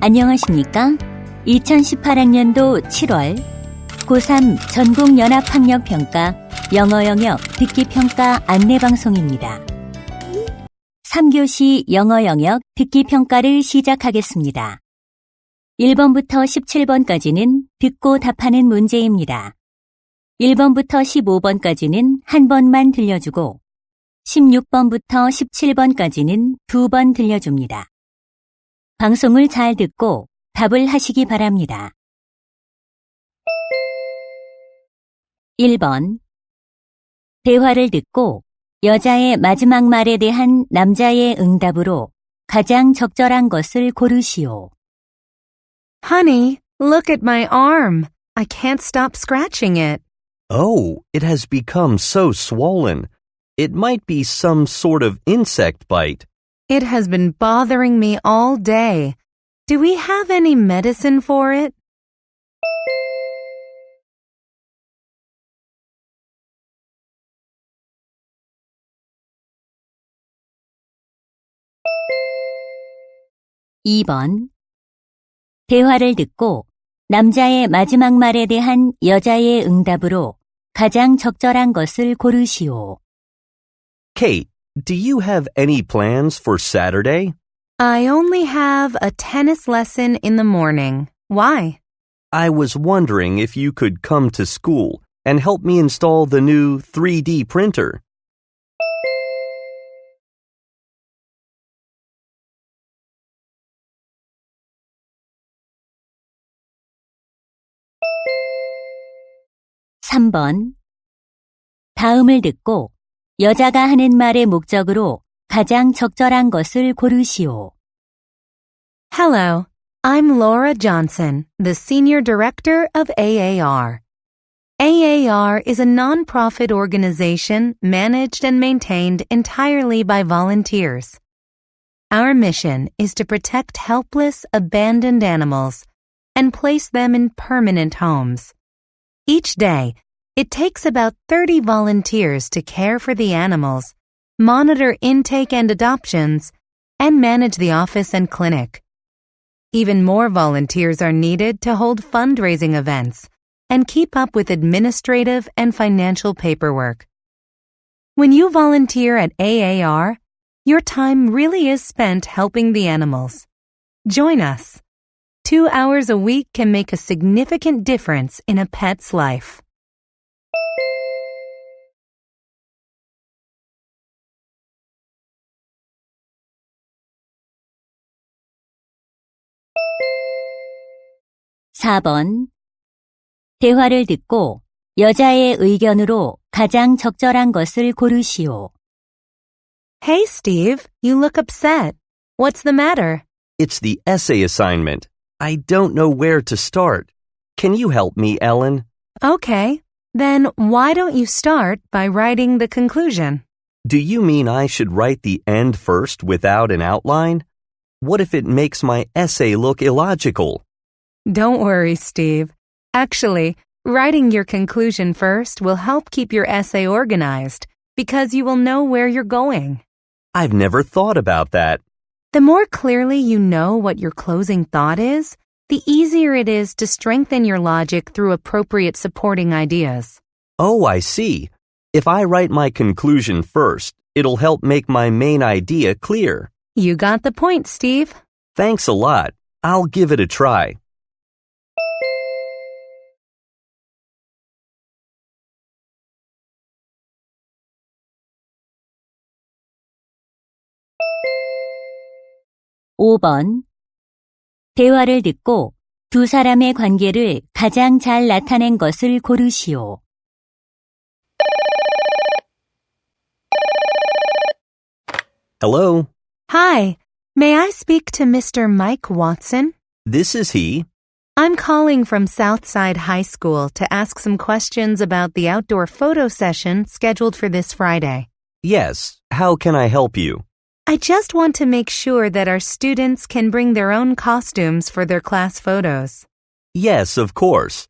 안녕하십니까? 2018학년도 7월 고3 전국연합학력평가 영어 영역 듣기평가 안내방송입니다. 3교시 영어 영역 듣기평가를 시작하겠습니다. 1번부터 17번까지는 듣고 답하는 문제입니다. 1번부터 15번까지는 한 번만 들려주고 16번부터 17번까지는 두 번 들려줍니다. 방송을 잘 듣고 답을 하시기 바랍니다. 1번. 대화를 듣고 여자의 마지막 말에 대한 남자의 응답으로 가장 적절한 것을 고르시오. Honey, look at my arm. I can't stop scratching it. Oh, it has become so swollen. It might be some sort of insect bite. It has been bothering me all day. Do we have any medicine for it? 이번 대화를 듣고 남자의 마지막 말에 대한 여자의 응답으로 가장 적절한 것을 고르시오. Kate, do you have any plans for Saturday? I only have a tennis lesson in the morning. Why? I was wondering if you could come to school and help me install the new 3D printer. 삼번 다음을 듣고 여자가 하는 말의 목적으로 가장 적절한 것을 고르시오. Hello, I'm Laura Johnson, the Senior Director of AAR. AAR is a nonprofit organization managed and maintained entirely by volunteers. Our mission is to protect helpless, abandoned animals and place them in permanent homes. Each day, it takes about 30 volunteers to care for the animals, monitor intake and adoptions, and manage the office and clinic. Even more volunteers are needed to hold fundraising events and keep up with administrative and financial paperwork. When you volunteer at AAR, your time really is spent helping the animals. Join us. Two hours a week can make a significant difference in a pet's life. 사 번 대화를 듣고 여자의 의견으로 가장 적절한 것을 고르시오. Hey, Steve, you look upset. What's the matter? It's the essay assignment. I don't know where to start. Can you help me, Ellen? Okay, then why don't you start by writing the conclusion? Do you mean I should write the end first without an outline? What if it makes my essay look illogical? Don't worry, Steve. Actually, writing your conclusion first will help keep your essay organized because you will know where you're going. I've never thought about that. The more clearly you know what your closing thought is, the easier it is to strengthen your logic through appropriate supporting ideas. Oh, I see. If I write my conclusion first, it'll help make my main idea clear. You got the point, Steve. Thanks a lot. I'll give it a try. 오 번 대화를 듣고 두 사람의 관계를 가장 잘 나타낸 것을 고르시오. Hello, Hi, may I speak to Mr. Mike Watson? this is he. I'm calling from Southside High School to ask some questions about the outdoor photo session scheduled for this Friday. Yes, how can I help you? I just want to make sure that our students can bring their own costumes for their class photos. Yes, of course.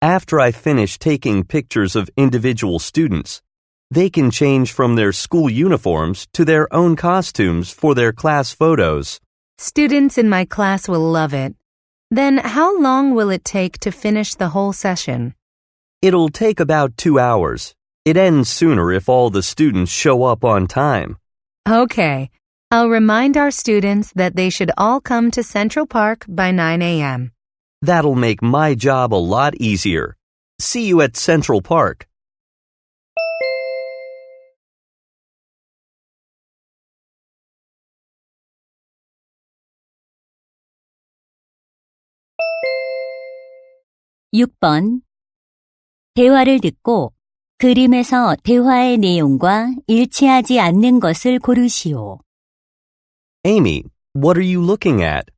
After I finish taking pictures of individual students, they can change from their school uniforms to their own costumes for their class photos. Students in my class will love it. Then how long will it take to finish the whole session? It'll take about two hours. It ends sooner if all the students show up on time. Okay. I'll remind our students that they should all come to Central Park by 9 a.m. That'll make my job a lot easier. See you at Central Park. 육 번 대화를 듣고 그림에서 대화의 내용과 일치하지 않는 것을 고르시오. Amy, what are you looking at?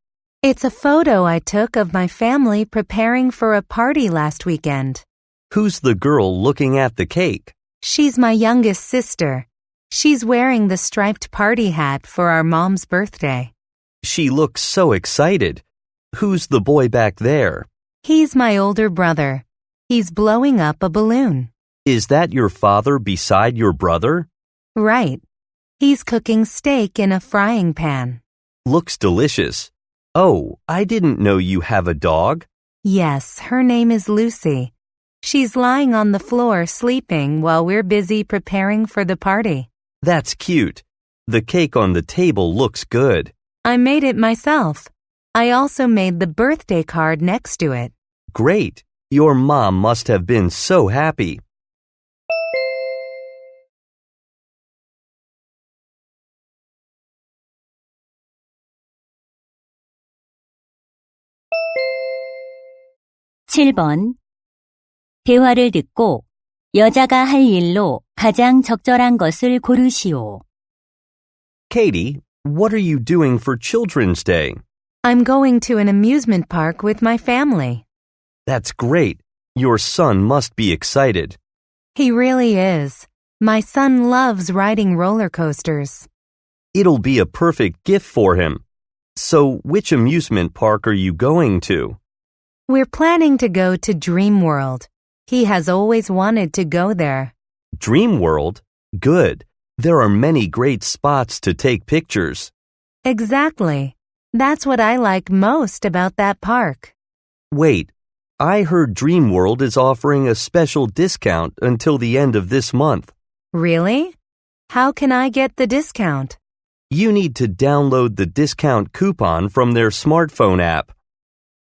It's a photo I took of my family preparing for a party last weekend. Who's the girl looking at the cake? She's my youngest sister. She's wearing the striped party hat for our mom's birthday. She looks so excited. Who's the boy back there? He's my older brother. He's blowing up a balloon. Is that your father beside your brother? Right. He's cooking steak in a frying pan. Looks delicious. Oh, I didn't know you have a dog. Yes, her name is Lucy. She's lying on the floor sleeping while we're busy preparing for the party. That's cute. The cake on the table looks good. I made it myself. I also made the birthday card next to it. Great. Your mom must have been so happy. 칠 번 대화를 듣고 여자가 할 일로 가장 적절한 것을 고르시오. Katie, what are you doing for Children's Day? I'm going to an amusement park with my family. That's great. Your son must be excited. He really is. My son loves riding roller coasters. It'll be a perfect gift for him. So, which amusement park are you going to? We're planning to go to Dream World. He has always wanted to go there. Dream World? Good. There are many great spots to take pictures. Exactly. That's what I like most about that park. Wait, I heard Dream World is offering a special discount until the end of this month. Really? How can I get the discount? You need to download the discount coupon from their smartphone app.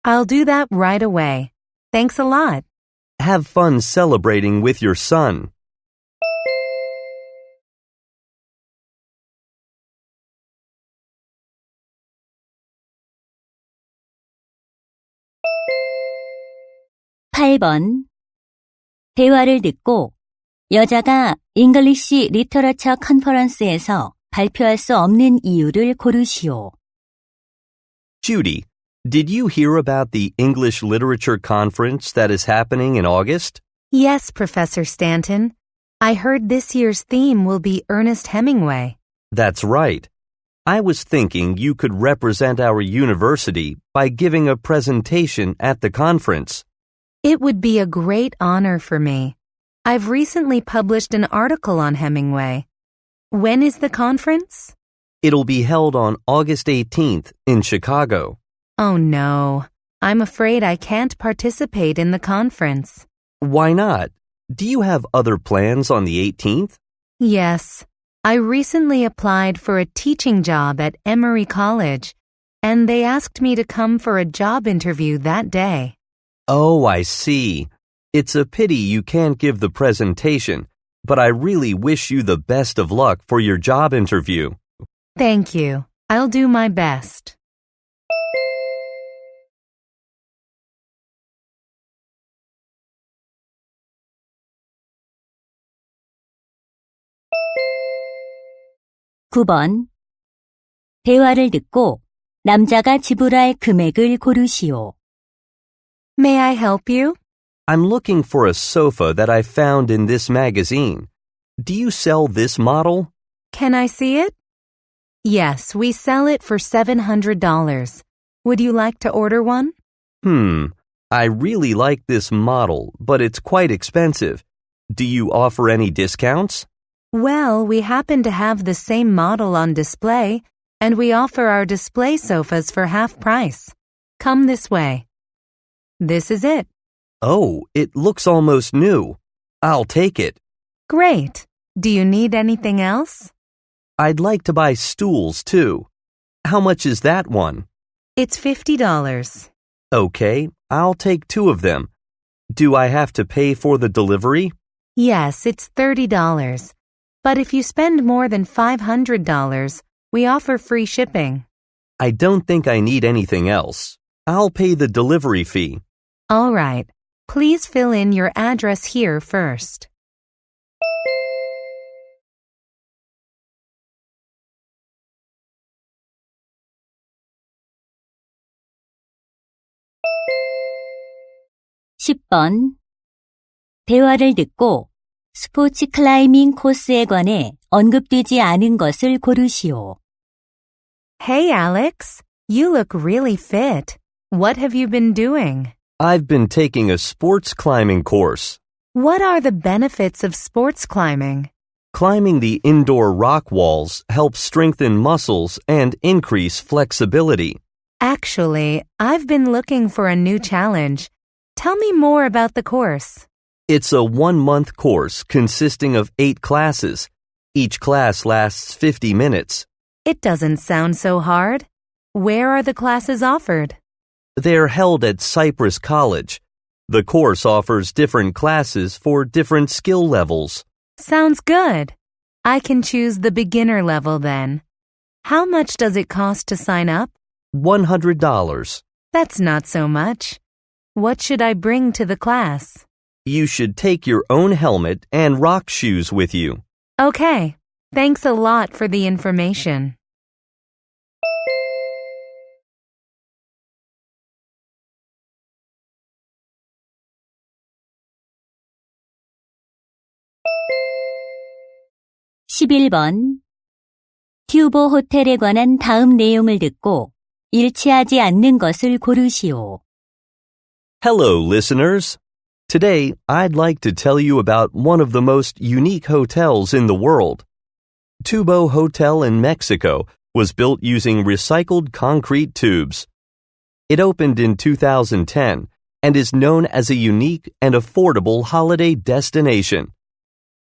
I'll do that right away. Thanks a lot. Have fun celebrating with your son. 팔 번 대화를 듣고 여자가 잉글리시 리터러처 컨퍼런스에서 발표할 수 없는 이유를 고르시오. Judy, did you hear about the English Literature Conference that is happening in August? Yes, Professor Stanton. I heard this year's theme will be Ernest Hemingway. That's right. I was thinking you could represent our university by giving a presentation at the conference. It would be a great honor for me. I've recently published an article on Hemingway. When is the conference? It'll be held on August 18th in Chicago. Oh no. I'm afraid I can't participate in the conference. Why not? Do you have other plans on the 18th? Yes. I recently applied for a teaching job at Emory College, and they asked me to come for a job interview that day. Oh, I see. It's a pity you can't give the presentation, but I really wish you the best of luck for your job interview. Thank you. I'll do my best. 구 번 대화를 듣고 남자가 지불할 금액을 고르시오. May I help you? I'm looking for a sofa that I found in this magazine. Do you sell this model? Can I see it? Yes, we sell it for $700. Would you like to order one? Hmm, I really like this model, but it's quite expensive. Do you offer any discounts? Well, we happen to have the same model on display, and we offer our display sofas for half price. Come this way. This is it. Oh, it looks almost new. I'll take it. Great. Do you need anything else? I'd like to buy stools too. How much is that one? It's $50. Okay, I'll take two of them. Do I have to pay for the delivery? Yes, it's $30. But if you spend more than $500, we offer free shipping. I don't think I need anything else. I'll pay the delivery fee. All right. Please fill in your address here first. 십 번 대화를 듣고 스포츠 클라이밍 코스에 관해 언급되지 않은 것을 고르시오. Hey, Alex. You look really fit. What have you been doing? I've been taking a sports climbing course. What are the benefits of sports climbing? Climbing the indoor rock walls helps strengthen muscles and increase flexibility. Actually, I've been looking for a new challenge. Tell me more about the course. It's a one month course consisting of eight classes. Each class lasts 50 minutes. It doesn't sound so hard. Where are the classes offered? They're held at Cypress College. The course offers different classes for different skill levels. Sounds good. I can choose the beginner level then. How much does it cost to sign up? $100. That's not so much. What should I bring to the class? You should take your own helmet and rock shoes with you. Okay. Thanks a lot for the information. 십일 번 튜보 호텔에 관한 다음 내용을 듣고 일치하지 않는 것을 고르시오. Hello, listeners. Today, I'd like to tell you about one of the most unique hotels in the world. Tubo Hotel in Mexico was built using recycled concrete tubes. It opened in 2010 and is known as a unique and affordable holiday destination.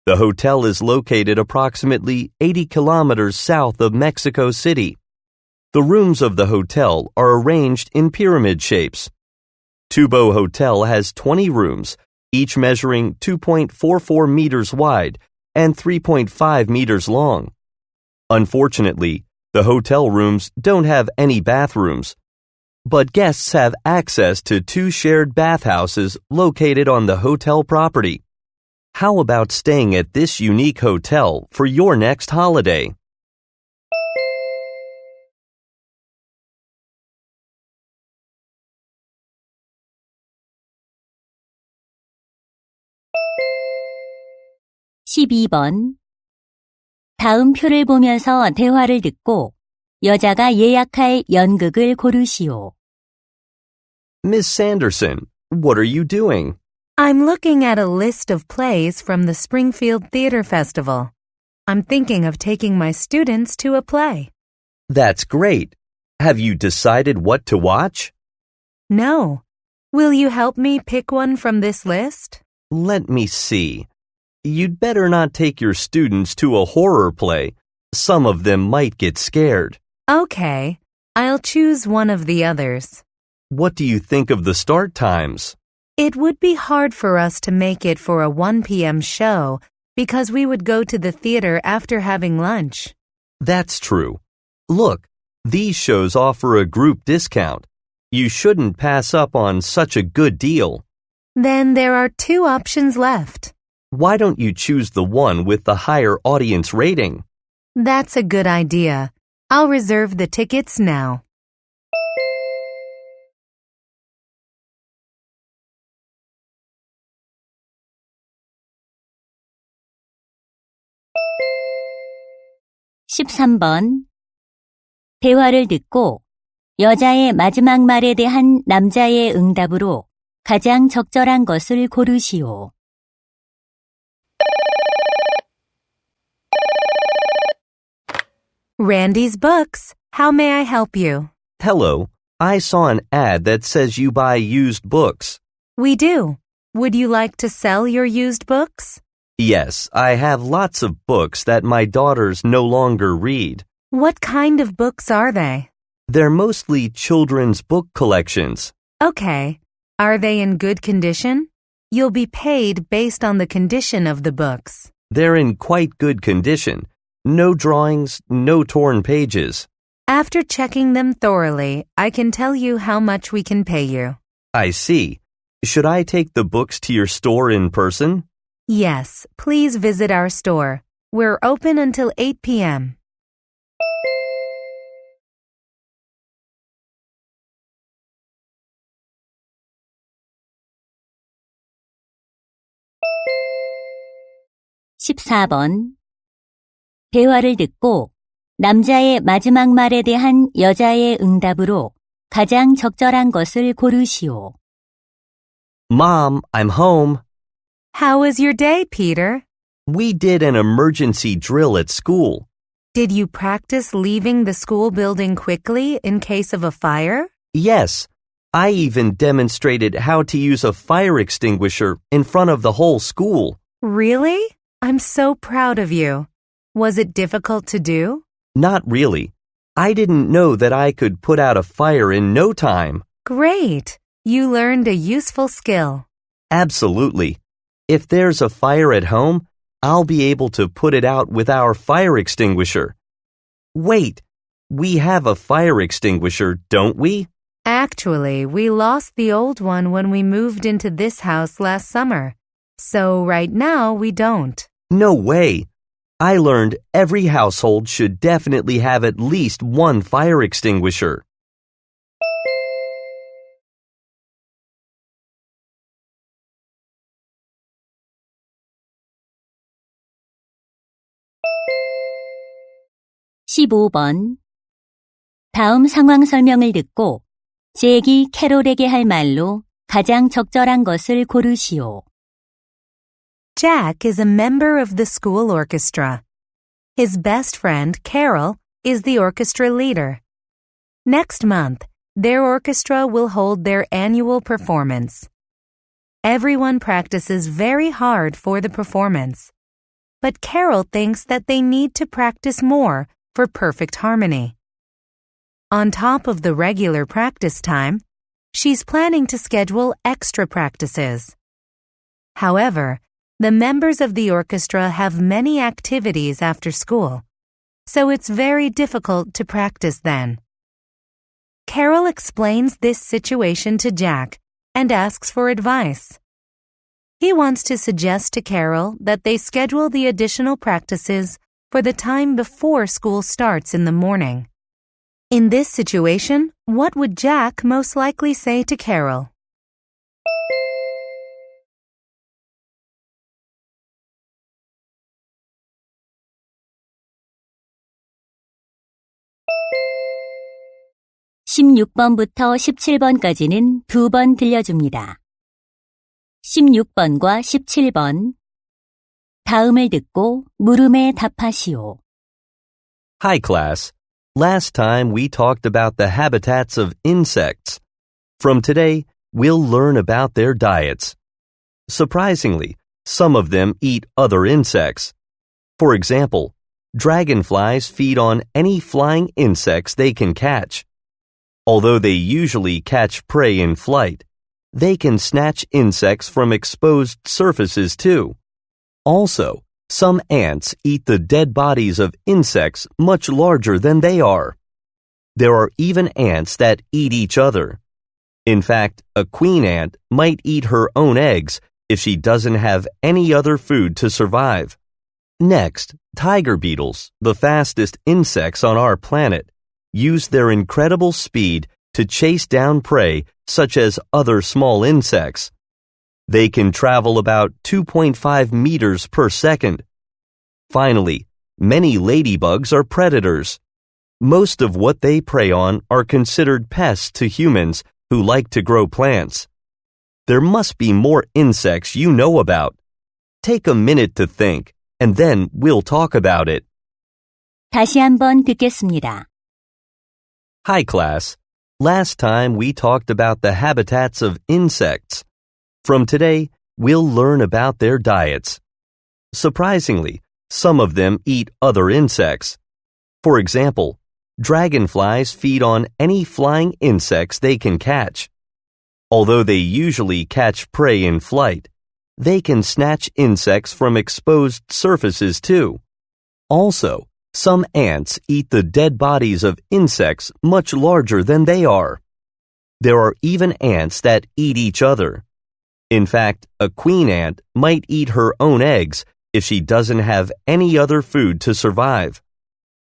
The hotel is located approximately 80 kilometers south of Mexico City. The rooms of the hotel are arranged in pyramid shapes. Tubo Hotel has 20 rooms, each measuring 2.44 meters wide and 3.5 meters long. Unfortunately, the hotel rooms don't have any bathrooms, but guests have access to two shared bathhouses located on the hotel property. How about staying at this unique hotel for your next holiday? 십이 번 다음 표를 보면서 대화를 듣고 여자가 예약할 연극을 고르시오. Miss Sanderson, what are you doing? I'm looking at a list of plays from the Springfield Theater Festival. I'm thinking of taking my students to a play. That's great. Have you decided what to watch? No. Will you help me pick one from this list? Let me see. You'd better not take your students to a horror play. Some of them might get scared. Okay. I'll choose one of the others. What do you think of the start times? It would be hard for us to make it for a 1 p.m. show because we would go to the theater after having lunch. That's true. Look, these shows offer a group discount. You shouldn't pass up on such a good deal. Then there are two options left. Why don't you choose the one with the higher audience rating? That's a good idea. I'll reserve the tickets now. 십삼 번 대화를 듣고 여자의 마지막 말에 대한 남자의 응답으로 가장 적절한 것을 고르시오. Randy's books. How may I help you? Hello. I saw an ad that says you buy used books. We do. Would you like to sell your used books? Yes, I have lots of books that my daughters no longer read. What kind of books are they? They're mostly children's book collections. Okay. Are they in good condition? You'll be paid based on the condition of the books. They're in quite good condition. No drawings, no torn pages. After checking them thoroughly, I can tell you how much we can pay you. I see. Should I take the books to your store in person? Yes, please visit our store. We're open until 8 p.m. (14번) 대화를 듣고 남자의 마지막 말에 대한 여자의 응답으로 가장 적절한 것을 고르시오. Mom, I'm home. How was your day, Peter? We did an emergency drill at school. Did you practice leaving the school building quickly in case of a fire? Yes, I even demonstrated how to use a fire extinguisher in front of the whole school. Really? I'm so proud of you. Was it difficult to do? Not really. I didn't know that I could put out a fire in no time. Great. You learned a useful skill. Absolutely. If there's a fire at home, I'll be able to put it out with our fire extinguisher. Wait, we have a fire extinguisher, don't we? Actually, we lost the old one when we moved into this house last summer. So right now we don't. No way. I learned every household should definitely have at least one fire extinguisher. 십오 번 다음 상황 설명을 듣고 잭이 캐롤에게 할 말로 가장 적절한 것을 고르시오. Jack is a member of the school orchestra. His best friend, Carol, is the orchestra leader. Next month, their orchestra will hold their annual performance. Everyone practices very hard for the performance. But Carol thinks that they need to practice more for perfect harmony. On top of the regular practice time, she's planning to schedule extra practices. However, the members of the orchestra have many activities after school, so it's very difficult to practice then. Carol explains this situation to Jack and asks for advice. He wants to suggest to Carol that they schedule the additional practices for the time before school starts in the morning. In this situation, what would Jack most likely say to Carol? 십육 번부터 십칠 번까지는 두 번 들려줍니다. 십육 번과 십칠 번 다음을 듣고 물음에 답하시오. Hi, class. Last time we talked about the habitats of insects. From today, we'll learn about their diets. Surprisingly, some of them eat other insects. For example, dragonflies feed on any flying insects they can catch. Although they usually catch prey in flight, they can snatch insects from exposed surfaces too. Also, some ants eat the dead bodies of insects much larger than they are. There are even ants that eat each other. In fact, a queen ant might eat her own eggs if she doesn't have any other food to survive. Next, tiger beetles, the fastest insects on our planet, use their incredible speed to chase down prey such as other small insects. They can travel about 2.5 meters per second. Finally, many ladybugs are predators. Most of what they prey on are considered pests to humans who like to grow plants. There must be more insects you know about. Take a minute to think, and then we'll talk about it. 다시 한번 듣겠습니다. Hi, class. Last time we talked about the habitats of insects. From today, we'll learn about their diets. Surprisingly, some of them eat other insects. For example, dragonflies feed on any flying insects they can catch. Although they usually catch prey in flight, they can snatch insects from exposed surfaces too. Also, some ants eat the dead bodies of insects much larger than they are. There are even ants that eat each other. In fact, a queen ant might eat her own eggs if she doesn't have any other food to survive.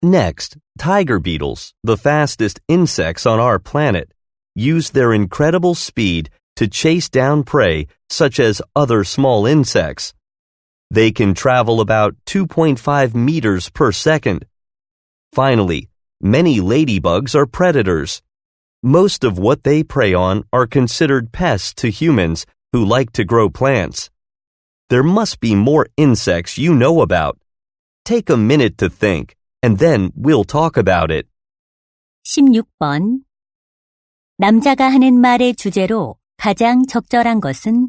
Next, tiger beetles, the fastest insects on our planet, use their incredible speed to chase down prey such as other small insects. They can travel about 2.5 meters per second. Finally, many ladybugs are predators. Most of what they prey on are considered pests to humans who like to grow plants. There must be more insects you know about. Take a minute to think, and then we'll talk about it. 16번. 남자가 하는 말의 주제로 가장 적절한 것은